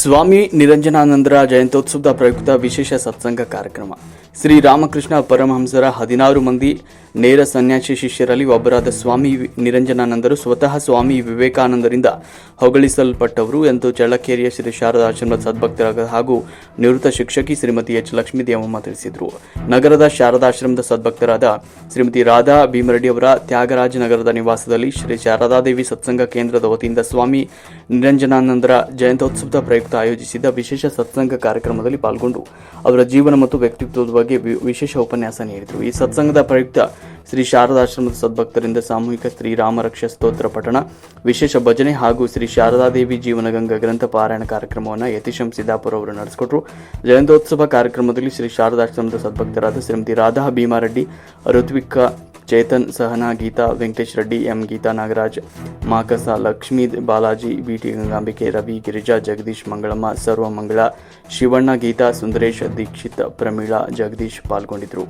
ಸ್ವಾಮಿ ನಿರಂಜನಾನಂದರ ಜಯಂತ್ಯೋತ್ಸವದ ಪ್ರಯುಕ್ತ ವಿಶೇಷ ಸತ್ಸಂಗ ಕಾರ್ಯಕ್ರಮ. ಶ್ರೀ ರಾಮಕೃಷ್ಣ ಪರಮಹಂಸರ ಹದಿನಾರು ಮಂದಿ ನೇರ ಸನ್ಯಾಸಿ ಶಿಷ್ಯರಲ್ಲಿ ಒಬ್ಬರಾದ ಸ್ವಾಮಿ ನಿರಂಜನಾನಂದರು ಸ್ವತಃ ಸ್ವಾಮಿ ವಿವೇಕಾನಂದರಿಂದ ಹೊಗಳಿಸಲ್ಪಟ್ಟವರು ಎಂದು ಚಳ್ಳಕೇರಿಯ ಶ್ರೀ ಶಾರದಾ ಆಶ್ರಮದ ಸದ್ಭಕ್ತರಾದ ಹಾಗೂ ನಿವೃತ್ತ ಶಿಕ್ಷಕಿ ಶ್ರೀಮತಿ ಎಚ್. ಲಕ್ಷ್ಮೀ ದೇವಮ್ಮ ತಿಳಿಸಿದರು. ನಗರದ ಶಾರದಾಶ್ರಮದ ಸದ್ಭಕ್ತರಾದ ಶ್ರೀಮತಿ ರಾಧಾ ಭೀಮರೆಡ್ಡಿಯವರ ತ್ಯಾಗರಾಜ ನಗರದ ನಿವಾಸದಲ್ಲಿ ಶ್ರೀ ಶಾರದಾದೇವಿ ಸತ್ಸಂಗ ಕೇಂದ್ರದ ವತಿಯಿಂದ ಸ್ವಾಮಿ ನಿರಂಜನಾನಂದರ ಜಯಂತ್ಯೋತ್ಸವದ ಪ್ರಯುಕ್ತ ಆಯೋಜಿಸಿದ್ದ ವಿಶೇಷ ಸತ್ಸಂಗ ಕಾರ್ಯಕ್ರಮದಲ್ಲಿ ಪಾಲ್ಗೊಂಡು ಅವರ ಜೀವನ ಮತ್ತು ವ್ಯಕ್ತಿತ್ವದ ಬಗ್ಗೆ ವಿಶೇಷ ಉಪನ್ಯಾಸ ನೀಡಿದರು. ಈ ಸತ್ಸಂಗದ ಪ್ರಯುಕ್ತ ಶ್ರೀ ಶಾರದಾಶ್ರಮದ ಸದ್ಭಕ್ತರಿಂದ ಸಾಮೂಹಿಕ ಶ್ರೀ ರಾಮರಕ್ಷ ಸ್ತೋತ್ರ ಪಠಣ, ವಿಶೇಷ ಭಜನೆ ಹಾಗೂ ಶ್ರೀ ಶಾರದಾದೇವಿ ಜೀವನಗಂಗಾ ಗ್ರಂಥ ಪಾರಾಯಣ ಕಾರ್ಯಕ್ರಮವನ್ನು ಯತೀಶಂ ಸಿದ್ದಾಪುರ ಅವರು ನಡೆಸಿಕೊಟ್ರು. ಜಯಂತೋತ್ಸವ ಕಾರ್ಯಕ್ರಮದಲ್ಲಿ ಶ್ರೀ ಶಾರದಾಶ್ರಮದ ಸದ್ಭಕ್ತರಾದ ಶ್ರೀಮತಿ ರಾಧಾ ಭೀಮಾರೆಡ್ಡಿ ಋತ್ವಿಕ ಚೇತನ್ ಸಹನಾ, ಗೀತಾ ವೆಂಕಟೇಶ್ ರೆಡ್ಡಿ, ಎಂ ಗೀತಾ ನಾಗರಾಜ್, ಮಾಕಸ ಲಕ್ಷ್ಮೀ ಬಾಲಾಜಿ ಬಿಟಿ ಗಂಗಾಂಬಿಕೆ, ರವಿ ಗಿರಿಜಾ, ಜಗದೀಶ್ ಮಂಗಳಮ್ಮ, ಸರ್ವಮಂಗಳ, ಶಿವಣ್ಣ ಗೀತಾ, ಸುಂದರೇಶ್, ದೀಕ್ಷಿತ್ ಪ್ರಮೀಳಾ, ಜಗದೀಶ್ ಪಾಲ್ಗೊಂಡಿದ್ದರು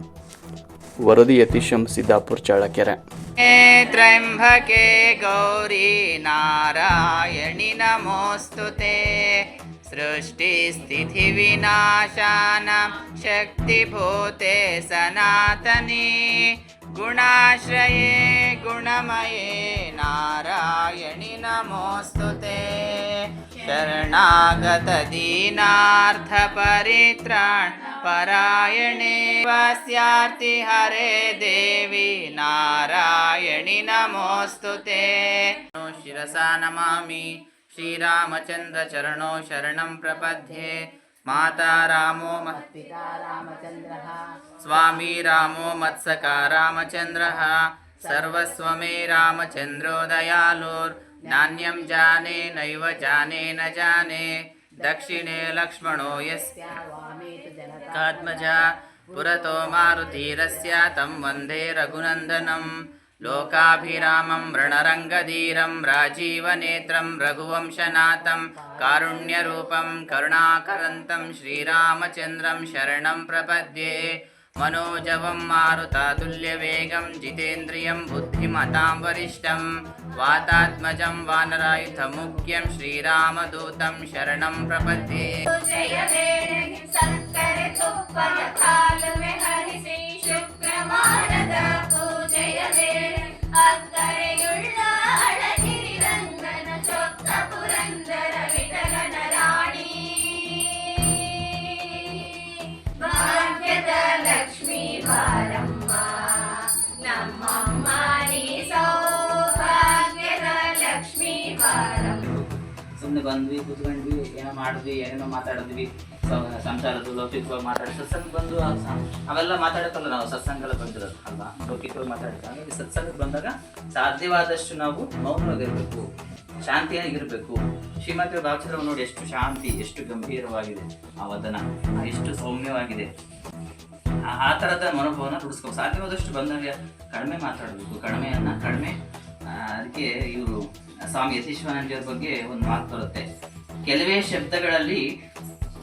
ವರದಿ ಯತೀಶಂ ಸಿದ್ದಾಪುರ್ ಚಳ್ಳಕೆರೆ हे त्र्यम्बके गौरी नारायणि नमोऽस्तु ते सृष्टिस्थितिविनाशानां शक्तिभूते सनातनी गुणाश्रये गुणमये नारायणि नमोऽस्तु ते शरणागतदीनार्थपरित्राण परायणे वस्यार्ति हरे देवी नारायणि नमोऽस्तु ते। शिरसा नमामि। श्रीरामचन्द्रचरणौ शरणं प्रपद्ये। माता रामो महत्पिता रामचन्द्रः। स्वामी रामो मत्सका रामचन्द्रः। सर्वस्वमे रामचन्द्रो दयालुर् नान्यं जाने नैव जाने न जाने। दक्षिणे लक्ष्मणो यस्य। कात्मजा पुरतो मारुतीरस्य तं वन्दे रघुनन्दनं। लोकाभिरामं रणरङ्गधीरं राजीवनेत्रं रघुवंशनाथं कारुण्यरूपं करुणाकरन्तं श्रीरामचन्द्रं शरणं प्रपद्ये मनोजवं मारुतातुल्यवेगं जितेन्द्रियं बुद्धिमतां वरिष्ठं वातात्मजं वानरायुधमुख्यं श्रीरामदूतं शरणं प्रपद्ये पूजय ಬಂದ್ವಿ, ಕುತ್ಕೊಂಡ್ವಿ, ಏನೋ ಮಾಡಿದ್ವಿ, ಏನೇನೋ ಮಾತಾಡಿದ್ವಿ ಸಂಸಾರದ್ದು ಸಂಸಾರದ ಲೌಕಿಕವಾಗಿ ಮಾತಾಡಿ ಸತ್ಸಂಗ ಬಂದು ಅವೆಲ್ಲ ಮಾತಾಡಕ್ಕಲ್ಲ ನಾವು ಸತ್ಸಂಗಲ್ಲ ಬಂದಿರೋದು, ಅಲ್ವಾ? ಲೌಕಿಕವಾಗಿ ಮಾತಾಡ್ತೀವಿ ಹಾಗಾಗಿ ಸತ್ಸಂಗಕ್ಕೆ ಬಂದಾಗ ಸಾಧ್ಯವಾದಷ್ಟು ನಾವು ಮೌನವಾಗಿರಬೇಕು, ಶಾಂತಿಯಾಗಿರಬೇಕು. ಶ್ರೀಮತಿ ಭಾವಚಿತ್ರ ನೋಡಿ ಎಷ್ಟು ಶಾಂತಿ, ಎಷ್ಟು ಗಂಭೀರವಾಗಿದೆ ಆ ವದನ ಎಷ್ಟು ಸೌಮ್ಯವಾಗಿದೆ. ಆ- ಥರದ ಮನೋಭಾವನ ರೂಢಿಸ್ಕೋ ಸಾಧ್ಯವಾದಷ್ಟು ಬಂದಾಗ ಕಡಿಮೆ ಮಾತಾಡಬೇಕು, ಕಡಿಮೆಯನ್ನ, ಕಡಿಮೆ ಅದಕ್ಕೆ ಇವರು ಸ್ವಾಮಿ ಯತೀಶ್ವರಾನಂದಿಯವ್ರ ಬಗ್ಗೆ ಒಂದು ಮಾತು ಬರುತ್ತೆ. ಕೆಲವೇ ಶಬ್ದಗಳಲ್ಲಿ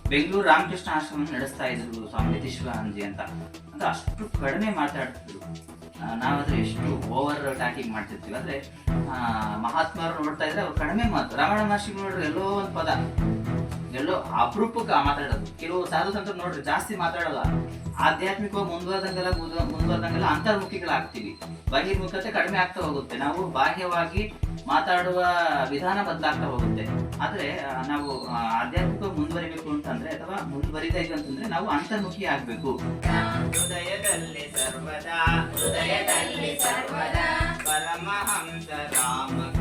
ಬೆಂಗಳೂರು ರಾಮಕೃಷ್ಣ ಆಶ್ರಮ ನಡೆಸ್ತಾ ಇದ್ರು ಸ್ವಾಮಿ ಯತೀಶ್ವರಾನಂದಿ ಅಂತ. ಅಂದ್ರೆ ಅಷ್ಟು ಕಡಿಮೆ ಮಾತಾಡ್ತಿದ್ರು. ನಾವಾದ್ರೆ ಎಷ್ಟು ಓವರ್ ಟಾಕಿಂಗ್ ಮಾಡ್ತಿರ್ತೀವಿ. ಅಂದ್ರೆ ಮಹಾತ್ಮರು ನೋಡ್ತಾ ಇದ್ರೆ ಅವ್ರು ಕಡಿಮೆ ಮಾತು. ರಾಮಾಯಣ ಮಹರ್ಷಿ ನೋಡ್ರಿ ಎಲ್ಲೋ ಒಂದು ಪದ. ಎಲ್ಲೋ ಅಪರೂಪಕ್ಕೆ ಮಾತಾಡೋದು. ಕೆಲವು ಸಾಧು ಸಂತರು ನೋಡ್ರಿ ಜಾಸ್ತಿ ಮಾತಾಡಲ್ಲ. ಆಧ್ಯಾತ್ಮಿಕವಾಗಿ ಮುಂದುವರೆದಂಗೆಲ್ಲ ಮುಂದ- ಮುಂದುವರೆದಂಗೆಲ್ಲ ಅಂತರ್ಮುಖಿಗಳಾಗ್ತೀವಿ. ಬಹಿರ್ಮುಖತೆ ಕಡಿಮೆ ಆಗ್ತಾ ಹೋಗುತ್ತೆ. ನಾವು ಬಾಹ್ಯವಾಗಿ ಮಾತಾಡುವ ವಿಧಾನ ಬದಲಾಗ್ತಾ ಹೋಗುತ್ತೆ. ಆದ್ರೆ ನಾವು ಆಧ್ಯಾತ್ಮಿಕ ಮುಂದುವರಿಬೇಕು ಅಂತಂದ್ರೆ, ಅಥವಾ ಮುಂದುವರಿತಾ ಅಂತಂದ್ರೆ ನಾವು ಅಂತರ್ಮುಖಿ ಆಗ್ಬೇಕು. ಹೃದಯದಲ್ಲಿ ಸರ್ವದಾ ಹೃದಯದಲ್ಲಿ ಸರ್ವದಾ, ಪರಮಹಂಸ ರಾಮಕೃಷ್ಣ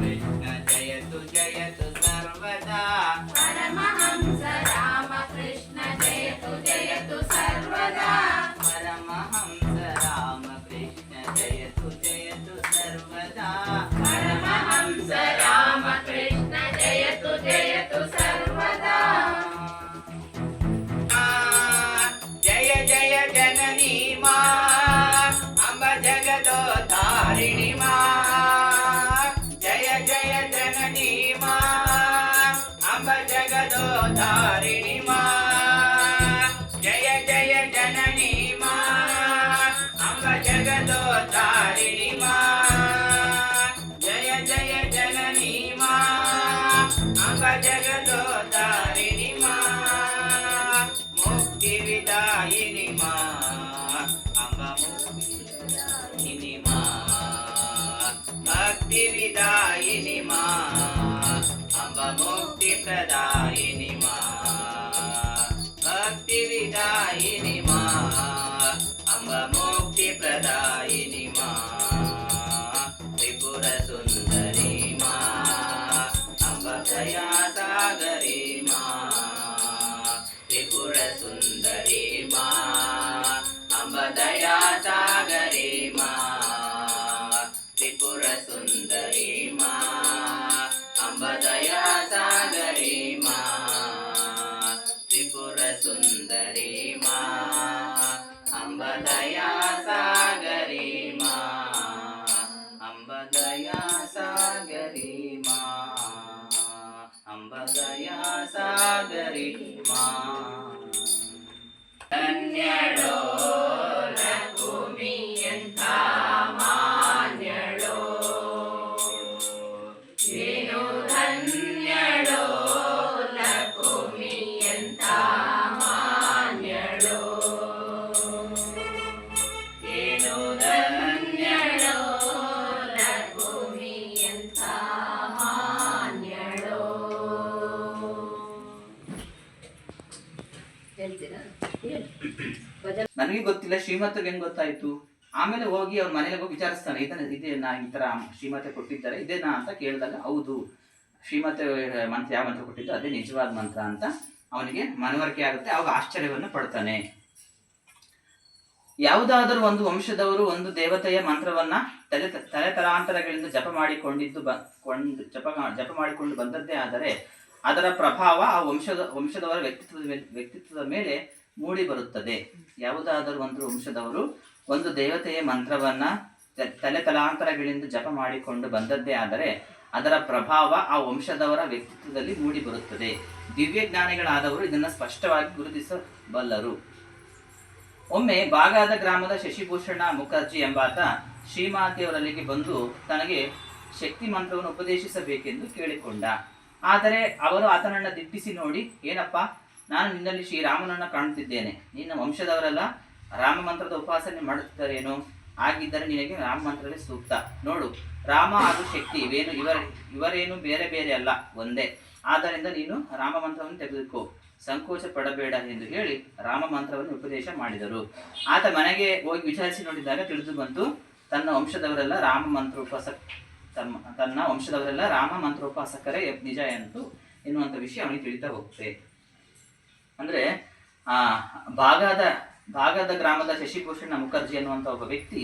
ನನಗೆ ಗೊತ್ತಿಲ್ಲ ಶ್ರೀಮಂತ ಹೆಂಗ್ ಗೊತ್ತಾಯ್ತು? ಆಮೇಲೆ ಹೋಗಿ ಅವ್ರ ಮನೇಲಿ ಹೋಗಿ ವಿಚಾರಿಸ್ತಾನೆ ಇದನ್ನ ಇದೇನಾ ಈ ತರ ಶ್ರೀಮಂತ ಕೊಟ್ಟಿದ್ದಾರೆ ಇದೇನಾ ಅಂತ ಕೇಳಿದಾಗ, ಹೌದು, ಶ್ರೀಮತೆ, ಮಂತ್ರ ಯಾವ ಮಂತ್ರ ಕೊಟ್ಟಿದ್ದು, ಅದೇ ನಿಜವಾದ ಮಂತ್ರ ಅಂತ ಅವನಿಗೆ ಮನವರಿಕೆ ಆಗುತ್ತೆ, ಅವಾಗ ಆಶ್ಚರ್ಯವನ್ನು ಪಡ್ತಾನೆ. ಯಾವುದಾದರೂ ಒಂದು ವಂಶದವರು ಒಂದು ದೇವತೆಯ ಮಂತ್ರವನ್ನ ತಲೆ ತಲೆ ತಲಾಂತರಗಳಿಂದ ಜಪ ಮಾಡಿಕೊಂಡಿದ್ದು ಬ, ಕೊಂಡು, ಜಪ ಜಪ ಮಾಡಿಕೊಂಡು ಬಂದದ್ದೇ ಆದರೆ, ಅದರ ಪ್ರಭಾವ ಆ ವಂಶದ, ವಂಶದವರ ವ್ಯಕ್ತಿತ್ವದ ವ್ಯಕ್ತಿತ್ವದ ಮೇಲೆ ಮೂಡಿ ಬರುತ್ತದೆ. ಯಾವುದಾದರೂ ಒಂದು ವಂಶದವರು ಒಂದು ದೇವತೆಯ ಮಂತ್ರವನ್ನ ತಲೆ ತಲಾಂತರಗಳಿಂದ ಜಪ ಮಾಡಿಕೊಂಡು ಬಂದದ್ದೇ ಆದರೆ ಅದರ ಪ್ರಭಾವ ಆ ವಂಶದವರ ವ್ಯಕ್ತಿತ್ವದಲ್ಲಿ ಮೂಡಿ ಬರುತ್ತದೆ. ದಿವ್ಯ ಜ್ಞಾನಿಗಳಾದವರು ಇದನ್ನು ಸ್ಪಷ್ಟವಾಗಿ ಗುರುತಿಸಬಲ್ಲರು. ಒಮ್ಮೆ ಬಾಗಾದ ಗ್ರಾಮದ ಶಶಿಭೂಷಣ ಮುಖರ್ಜಿ ಎಂಬಾತ ಶ್ರೀಮಾತೆಯವರಲ್ಲಿಗೆ ಬಂದು ತನಗೆ ಶಕ್ತಿ ಮಂತ್ರವನ್ನು ಉಪದೇಶಿಸಬೇಕೆಂದು ಕೇಳಿಕೊಂಡ. ಆದರೆ ಅವರು ಆತನನ್ನ ದಿಟ್ಟಿಸಿ ನೋಡಿ, ಏನಪ್ಪ ನಾನು ನಿನ್ನಲ್ಲಿ ಶ್ರೀರಾಮನನ್ನು ಕಾಣುತ್ತಿದ್ದೇನೆ. ನಿನ್ನ ವಂಶದವರೆಲ್ಲ ರಾಮ ಮಂತ್ರದ ಉಪಾಸನೆ ಮಾಡುತ್ತಿದ್ದಾರೇನು? ಆಗಿದ್ದರೆ ನಿನಗೆ ರಾಮ ಮಂತ್ರವೇ ಸೂಕ್ತ. ನೋಡು, ರಾಮ ಹಾಗೂ ಶಕ್ತಿ ಇವೇನು? ಇವರ, ಇವರೇನು ಬೇರೆ ಬೇರೆ ಅಲ್ಲ, ಒಂದೇ. ಆದ್ದರಿಂದ ನೀನು ರಾಮ ಮಂತ್ರವನ್ನು ತೆಗೆದುಕೋ. ಸಂಕೋಚ ಪಡಬೇಡ ಎಂದು ಹೇಳಿ ರಾಮ ಮಂತ್ರವನ್ನು ಉಪದೇಶ ಮಾಡಿದರು. ಆತ ಮನೆಗೆ ಹೋಗಿ ವಿಚಾರಿಸಿ ನೋಡಿದಾಗ ತಿಳಿದು ಬಂತು, ತನ್ನ ವಂಶದವರೆಲ್ಲ ರಾಮ ಮಂತ್ರೋಪಾಸ ತಮ್ಮ, ತನ್ನ ವಂಶದವರೆಲ್ಲ ರಾಮ ಮಂತ್ರೋಪಾಸಕರೇ ನಿಜ ಎಂದು ಎನ್ನುವಂಥ ವಿಷಯ ಅವನಿಗೆ ತಿಳಿತಾ ಹೋಗುತ್ತೆ. ಅಂದ್ರೆ ಭಾಗದ ಭಾಗದ ಗ್ರಾಮದ ಶಶಿಭೂಷಣ ಮುಖರ್ಜಿ ಅನ್ನುವಂಥ ಒಬ್ಬ ವ್ಯಕ್ತಿ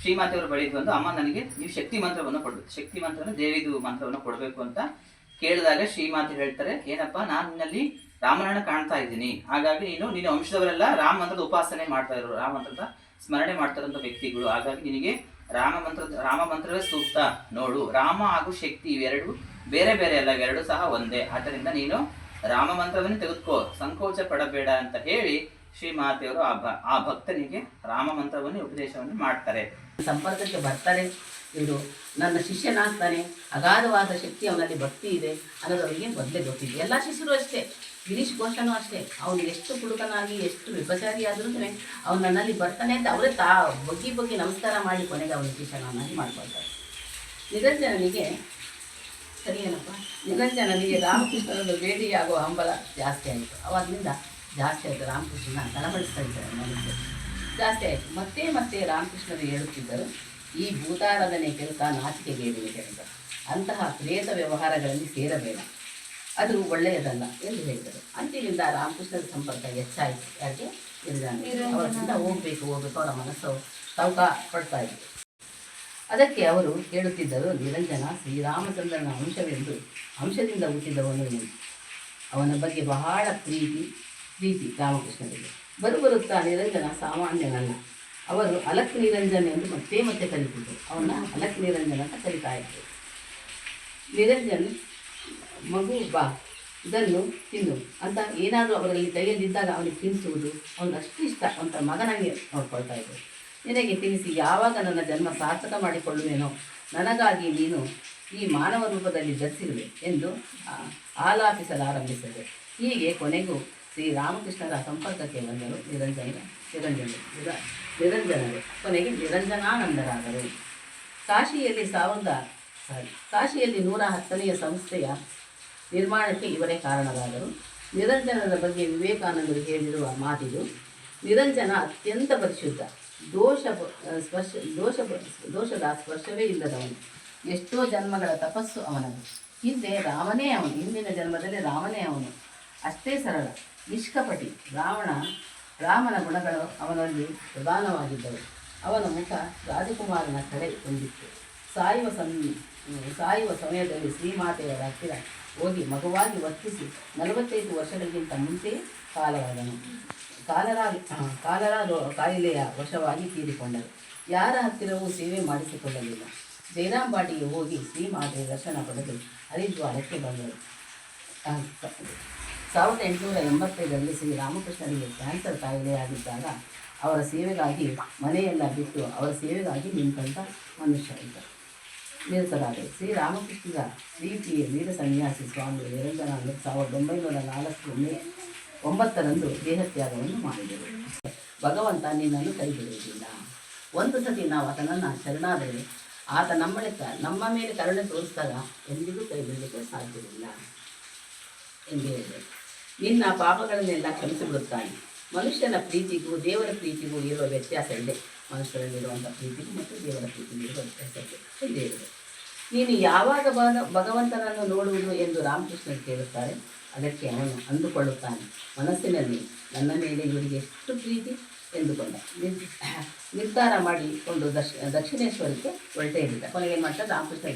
ಶ್ರೀಮಾತೆಯವರ ಬಳಿಗೆ ಬಂದು, ಅಮ್ಮ, ನನಗೆ ನೀವು ಶಕ್ತಿ ಮಂತ್ರವನ್ನು ಕೊಡಬೇಕು. ಶಕ್ತಿ ಮಂತ್ರವನ್ನು ದೇವಿದು ಮಂತ್ರವನ್ನು ಕೊಡಬೇಕು ಅಂತ ಕೇಳಿದಾಗ ಶ್ರೀಮಾತೆ ಹೇಳ್ತಾರೆ, ಏನಪ್ಪ, ನಾನು ನಿನ್ನಲ್ಲಿ ರಾಮನನ್ನ ಕಾಣ್ತಾ ಇದ್ದೀನಿ. ಹಾಗಾಗಿ ನೀನು, ನಿನ್ನ ವಂಶದವರೆಲ್ಲ ರಾಮ ಮಂತ್ರದ ಉಪಾಸನೆ ಮಾಡ್ತಾ ಇರೋ ರಾಮ ಮಂತ್ರದ ಸ್ಮರಣೆ ಮಾಡ್ತಾ ಇರೋಂಥ ವ್ಯಕ್ತಿಗಳು. ಹಾಗಾಗಿ ನಿನಗೆ ರಾಮ ಮಂತ್ರದ, ರಾಮ ಮಂತ್ರವೇ ಸೂಕ್ತ ನೋಡು. ರಾಮ ಹಾಗೂ ಶಕ್ತಿ ಇವೆರಡು ಬೇರೆ ಬೇರೆ ಅಲ್ಲ, ಇವೆರಡು ಸಹ ಒಂದೇ. ಆದ್ದರಿಂದ ನೀನು ರಾಮ ಮಂತ್ರವನ್ನು ತೆಗೆದುಕೋ, ಸಂಕೋಚ ಪಡಬೇಡ ಅಂತ ಹೇಳಿ ಶ್ರೀಮಾತೆಯವರು ಆ ಭ, ಆ ಭಕ್ತನಿಗೆ ರಾಮ ಮಂತ್ರವನ್ನು ಉಪದೇಶವನ್ನು ಮಾಡ್ತಾರೆ. ಸಂಪರ್ಕಕ್ಕೆ ಬರ್ತಾರೆ. ಇವರು ನನ್ನ ಶಿಷ್ಯನಾಗ್ತಾನೆ. ಅಗಾಧವಾದ ಶಕ್ತಿ ಅವನಲ್ಲಿ ಭಕ್ತಿ ಇದೆ ಅನ್ನೋದು ಅವರಿಗೆ ಮೊದಲೇ ಗೊತ್ತಿದೆ. ಎಲ್ಲ ಶಿಷ್ಯರು ಅಷ್ಟೇ. ಗಿರೀಶ್ ಘೋಷನೂ ಅಷ್ಟೇ. ಅವನು ಎಷ್ಟು ಕುಡುಕನಾಗಿ, ಎಷ್ಟು ವಿಪಚಾರಿ ಆದ್ರೂ ಅವನು ನನ್ನಲ್ಲಿ ಬರ್ತಾನೆ ಅಂತ ಅವರೇ ತಾ, ಬಗ್ಗಿ ಬಗ್ಗಿ ನಮಸ್ಕಾರ ಮಾಡಿ ಕೊನೆಗೆ ಅವನ ಶಿಷ್ಯನನ್ನಾಗಿ ಮಾಡ್ಕೊಳ್ತಾರೆ. ನಿರಂಜನನಿಗೆ ಸರಿಯೇನಪ್ಪ ನಿರಂಜನನಿಗೆ ರಾಮಕೃಷ್ಣನನ್ನು ಭೇಟಿಯಾಗುವ ಹಂಬಲ ಜಾಸ್ತಿ ಆಯಿತು. ಅವಾಗಿಂದ ಜಾಸ್ತಿ ಆಯಿತು ರಾಮಕೃಷ್ಣನ ತಲಮಡಿಸ್ತಾ ಇದ್ದಾರೆ ಮನಸ್ಸು ಜಾಸ್ತಿ ಆಯಿತು. ಮತ್ತೆ ಮತ್ತೆ ರಾಮಕೃಷ್ಣರು ಹೇಳುತ್ತಿದ್ದರು, ಈ ಭೂತಾರಾಧನೆ ಕೆಲಸ ನಾಚಿಕೆಗೇಡಿನ ಕೆಲಸ ಅಂತಹ ಪ್ರೇತ ವ್ಯವಹಾರಗಳಲ್ಲಿ ಸೇರಬೇಡ. ಅದು ಒಳ್ಳೆಯದಲ್ಲ ಎಂದು ಹೇಳಿದರು. ಅಂತಿನಿಂದ ರಾಮಕೃಷ್ಣರ ಸಂಪರ್ಕ ಹೆಚ್ಚಾಯಿತು. ಯಾಕೆ? ಅವರಿಂದ ಹೋಗಬೇಕು ಹೋಗಬೇಕು. ಅವರ ಮನಸ್ಸು ತವಕ ಪಡ್ತಾ ಇತ್ತು. ಅದಕ್ಕೆ ಅವರು ಹೇಳುತ್ತಿದ್ದರು, ನಿರಂಜನ ಶ್ರೀರಾಮಚಂದ್ರನ ಅಂಶವೆಂದು ಅಂಶದಿಂದ ಹುಟ್ಟಿದವನು ಅವನ ಬಗ್ಗೆ ಬಹಳ ಪ್ರೀತಿ ಪ್ರೀತಿ ರಾಮಕೃಷ್ಣರಿಗೆ ಬರುಬರುತ್ತಾ ನಿರಂಜನ ಸಾಮಾನ್ಯನಲ್ಲ ಅವರು ಅಲಕ್ ನಿರಂಜನ್ ಎಂದು ಮತ್ತೆ ಮತ್ತೆ ಕಲಿತಿದ್ದರು. ಅವನ ಅಲಕ್ ನಿರಂಜನ ಅಂತ ಕಲಿತಾ ಇದ್ದರು. ನಿರಂಜನ್, ಮಗು, ಬಾ, ಇದನ್ನು ತಿನ್ನು. ಅಂತ ಏನಾದರೂ ಅವರಲ್ಲಿ ಕೈಯಲ್ಲಿದ್ದಾಗ ಅವನಿಗೆ ತಿನ್ನಿಸುವುದು ಅವನು ಅಷ್ಟು ಇಷ್ಟ. ಅಂತ ಮಗನಾಗಿ ನೋಡ್ಕೊಳ್ತಾ ಇದ್ದರು. ನಿನಗೆ ತಿಳಿಸಿ ಯಾವಾಗ ನನ್ನ ಜನ್ಮ ಸಾರ್ಥಕ ಮಾಡಿಕೊಳ್ಳುವೆನೋ, ನನಗಾಗಿ ನೀನು ಈ ಮಾನವ ರೂಪದಲ್ಲಿ ಧರಿಸಿರುವೆ ಎಂದು ಆಲಾಪಿಸಲಾರಂಭಿಸಿದೆ. ಹೀಗೆ ಕೊನೆಗೂ ಶ್ರೀರಾಮಕೃಷ್ಣರ ಸಂಪರ್ಕಕ್ಕೆ ಬಂದರು ನಿರಂಜನ ನಿರಂಜನ, ನಿರ- ನಿರಂಜನರು. ಕೊನೆಗೆ ನಿರಂಜನಾನಂದರಾದರು. ಕಾಶಿಯಲ್ಲಿ ಸಾವಿರದ ಸಾರಿ, ಕಾಶಿಯಲ್ಲಿ ನೂರ ಹತ್ತನೆಯ ಸಂಸ್ಥೆಯ ನಿರ್ಮಾಣಕ್ಕೆ ಇವರೇ ಕಾರಣರಾದರು. ನಿರಂಜನದ ಬಗ್ಗೆ ವಿವೇಕಾನಂದರು ಹೇಳಿರುವ ಮಾತಿದು, ನಿರಂಜನ ಅತ್ಯಂತ ಪರಿಶುದ್ಧ. ದೋಷ ಸ್ಪರ್ಶ, ದೋಷ ದೋಷದ ಸ್ಪರ್ಶವೇ ಇಲ್ಲದವನು. ಎಷ್ಟೋ ಜನ್ಮಗಳ ತಪಸ್ಸು ಅವನದು. ಹಿಂದೆ ರಾಮನೇ ಅವನು. ಹಿಂದಿನ ಜನ್ಮದಲ್ಲಿ ರಾಮನೇ ಅವನು. ಅಷ್ಟೇ ಸರಳ. ನಿಷ್ಕಪಟಿ. ರಾವಣ, ರಾಮನ ಗುಣಗಳು ಅವನಲ್ಲಿ ಪ್ರಧಾನವಾಗಿದ್ದವು. ಅವನ ಮುಖ ರಾಜಕುಮಾರನ ಕಡೆ ಹೊಂದಿತ್ತು ಸಾಯುವ ಸಂ, ಸಾಯುವ ಸಮಯದಲ್ಲಿ ಶ್ರೀಮಾತೆಯರ ಹತ್ತಿರ ಹೋಗಿ ಮಗುವಾಗಿ ವರ್ತಿಸಿ ನಲವತ್ತೈದು ವರ್ಷಗಳಿಗಿಂತ ಮುಂಚೆ ಕಾಲವಾದನು ಕಾಲರಾ ಕಾಲರಾ ಕಾಯಿಲೆಯ ವಶವಾಗಿ ತೀರಿಕೊಂಡರು. ಯಾರ ಹತ್ತಿರವೂ ಸೇವೆ ಮಾಡಿಸಿಕೊಳ್ಳಲಿಲ್ಲ. ಜೈರಾಂಬಾಟಿಗೆ ಹೋಗಿ ಶ್ರೀಮಾತೆಯ ದರ್ಶನ ಪಡೆದು ಹರಿದ್ವಾರಕ್ಕೆ ಬಂದರು. ಸಾವಿರದ ಎಂಟುನೂರ ಎಂಬತ್ತೈದರಲ್ಲಿ ಶ್ರೀ ರಾಮಕೃಷ್ಣನಿಗೆ ಕ್ಯಾನ್ಸರ್ ಕಾಯಿಲೆಯಾಗಿದ್ದಾಗ ಅವರ ಸೇವೆಗಾಗಿ ಮನೆಯೆಲ್ಲ ಬಿಟ್ಟು ಅವರ ಸೇವೆಗಾಗಿ ನಿಂತಂಥ ಮನುಷ್ಯ ಇದ್ದ. ನಿರತರಾದರು ಶ್ರೀ ರಾಮಕೃಷ್ಣರ ಪ್ರೀತಿಯ ವೀರ ಸನ್ಯಾಸಿ ಸ್ವಾಮಿ ನಿರಂಜನಾನಂದ ಸಾವಿರದ ಒಂಬೈನೂರ ನಾಲ್ಕು ಮೇ ಒಂಬತ್ತರಂದು ದೇಹತ್ಯಾಗವನ್ನು ಮಾಡಿದರು. ಭಗವಂತ ನಿನ್ನನ್ನು ಕೈ ಬಿಡುವುದಿಲ್ಲ ಒಂದು ಸತಿ ನಾವು ಆತನನ್ನು ಶರಣಾದರೆ ಆತ ನಮ್ಮಳೆ ನಮ್ಮ ಮೇಲೆ ಕರುಣೆ ತೋರಿಸ್ತಾರ ಎಂದಿಗೂ ಕೈ ಬಿಡಲಿಕ್ಕೆ ಸಾಧ್ಯವಿಲ್ಲ ಎಂದು ಹೇಳಿದರು. ನಿನ್ನ ಪಾಪಗಳನ್ನೆಲ್ಲ ಕ್ಷಮಿಸಿಬಿಡುತ್ತಾನೆ. ಮನುಷ್ಯನ ಪ್ರೀತಿಗೂ ದೇವರ ಪ್ರೀತಿಗೂ ಇರುವ ವ್ಯತ್ಯಾಸ ಇದೆ. ಮನುಷ್ಯರಲ್ಲಿರುವಂಥ ಪ್ರೀತಿಗೂ ಮತ್ತು ದೇವರ ಪ್ರೀತಿಗೂ ಇರುವ ವ್ಯತ್ಯಾಸ ಇದೆ ಎಂದು ಹೇಳಿದರು. ನೀನು ಯಾವಾಗ ಭಗ, ಭಗವಂತನನ್ನು ನೋಡುವುದು ಎಂದು ರಾಮಕೃಷ್ಣ ಕೇಳುತ್ತಾರೆ, ಅದಕ್ಕೆ ಅವನು ಅಂದುಕೊಳ್ಳುತ್ತಾನೆ, ಮನಸ್ಸಿನಲ್ಲಿ ನನ್ನ ಮೇಲೆ ಇವರಿಗೆ ಎಷ್ಟು ಪ್ರೀತಿ? ಎಂದುಕೊಂಡ. ನಿರ್- ನಿರ್ಧಾರ ಮಾಡಿಕೊಂಡು ದಕ್ಷ, ದಕ್ಷಿಣೇಶ್ವರಕ್ಕೆ ಹೊರಟೇ ಇದ್ದ ಕೊನೆಗೆ ಏನು ಮಾಡ್ತಾರೆ ರಾಮಕೃಷ್ಣ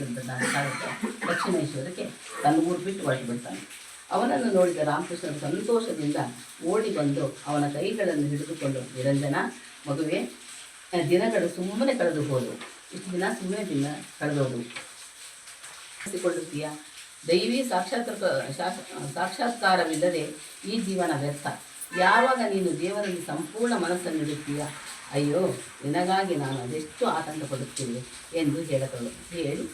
ದಕ್ಷಿಣೇಶ್ವರಕ್ಕೆ ತನ್ನ ಊರು ಬಿಟ್ಟು ಹೊರಟು ಬಿಡ್ತಾನೆ. ಅವನನ್ನು ನೋಡಿದ ರಾಮಕೃಷ್ಣ ಸಂತೋಷದಿಂದ ಓಡಿ ಬಂದು ಅವನ ಕೈಗಳನ್ನು ಹಿಡಿದುಕೊಂಡು, ನಿರಂಜನ, ಮಗುವೆ, ದಿನಗಳು ಸುಮ್ಮನೆ ಕಳೆದು ಹೋದವು. ಇಷ್ಟು ದಿನ ಸುಮ್ಮನೆ ದಿನ ಕಳೆದೋದು ಕೊಳ್ಳುತ್ತೀಯ ದೈವಿ ಸಾಕ್ಷಾತ್ ಸಾಕ್ಷಾತ್ಕಾರವಿಲ್ಲದೆ ಈ ಜೀವನ ವ್ಯರ್ಥ. ಯಾವಾಗ ನೀನು ದೇವರಲ್ಲಿ ಸಂಪೂರ್ಣ ಮನಸ್ಸನ್ನು ಇಡುತ್ತೀಯ? ಅಯ್ಯೋ, ನಿನಗಾಗಿ ನಾನು ಅದೆಷ್ಟು ಆತಂಕ ಪಡುತ್ತೇನೆ ಎಂದು ಹೇಳತೊಳು ಹೇಳಿ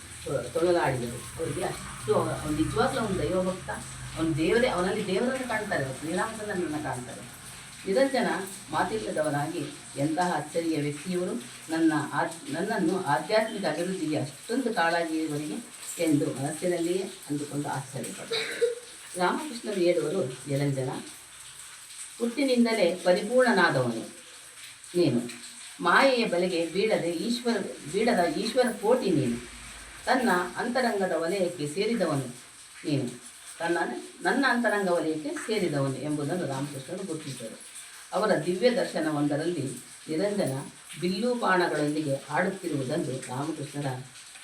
ತೊಳಲಾಡಿದರು ಅವರಿಗೆ ಅಷ್ಟು ಅವನು ನಿಜವಾಗ್ಲೂ ಅವನು ದೈವಭಕ್ತ. ಅವನು ದೇವರೇ ಅವನಲ್ಲಿ ದೇವರನ್ನು ಕಾಣ್ತಾರೆ, ಶ್ರೀರಾಮಚಂದ್ರನನ್ನು ಕಾಣ್ತಾರೆ. ನಿರಂಜನ ಮಾತಿಲ್ಲದವನಾಗಿ ಎಂತಹ ಅಚ್ಚರಿಯ ವ್ಯಕ್ತಿಯವರು ನನ್ನ ಆತ್ ನನ್ನನ್ನು ಆಧ್ಯಾತ್ಮಿಕ ಅಭಿವೃದ್ಧಿಗೆ ಅಷ್ಟೊಂದು ಕಾಳಾಗಿರುವವರಿಗೆ ಎಂದು ಮನಸ್ಸಿನಲ್ಲಿಯೇ ಅಂದುಕೊಂಡು ಆಶ್ಚರ್ಯಪಟ್ಟರು. ರಾಮಕೃಷ್ಣರು ಹೇಳುವರು ನಿರಂಜನ, ಹುಟ್ಟಿನಿಂದಲೇ ಪರಿಪೂರ್ಣನಾದವನು. ನೀನು ಮಾಯೆಯ ಬಲೆಗೆ ಬೀಳದೆ ಈಶ್ವರ, ಬೀಳದ ಈಶ್ವರ ಕೋಟಿ ನೀನು. ತನ್ನ ಅಂತರಂಗದ ವಲಯಕ್ಕೆ ಸೇರಿದವನು ನೀನು. ತನ್ನ ನನ್ನ ಅಂತರಂಗ ವಲಯಕ್ಕೆ ಸೇರಿದವನು ಎಂಬುದನ್ನು ರಾಮಕೃಷ್ಣರು ಗುರುತಿಸಿದರು. ಅವರ ದಿವ್ಯ ದರ್ಶನವೊಂದರಲ್ಲಿ ನಿರಂಜನ ಬಿಲ್ಲು ಬಾಣಗಳೊಂದಿಗೆ ಆಡುತ್ತಿರುವುದನ್ನು ರಾಮಕೃಷ್ಣರ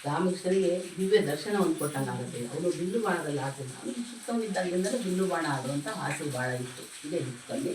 ರಾಮಕೃಷ್ಣರಿಗೆ ದಿವ್ಯ ದರ್ಶನವನ್ನು ಕೊಟ್ಟಂಗಾಗುತ್ತೆ ಅವನು ಬಿಲ್ಲು ಬಾಣದಲ್ಲಿ ಆಡ್ತಿದ್ದ ಅವನು ಚಿಕ್ಕವನಿದ್ದಾಗಿಂದಲೂ ಬಿಲ್ಲು ಬಾಣ ಆಡುವಂಥ ಆಸೆ ಬಹಳ ಇತ್ತು. ಇದೇ ದಿಕ್ಕಲ್ಲಿ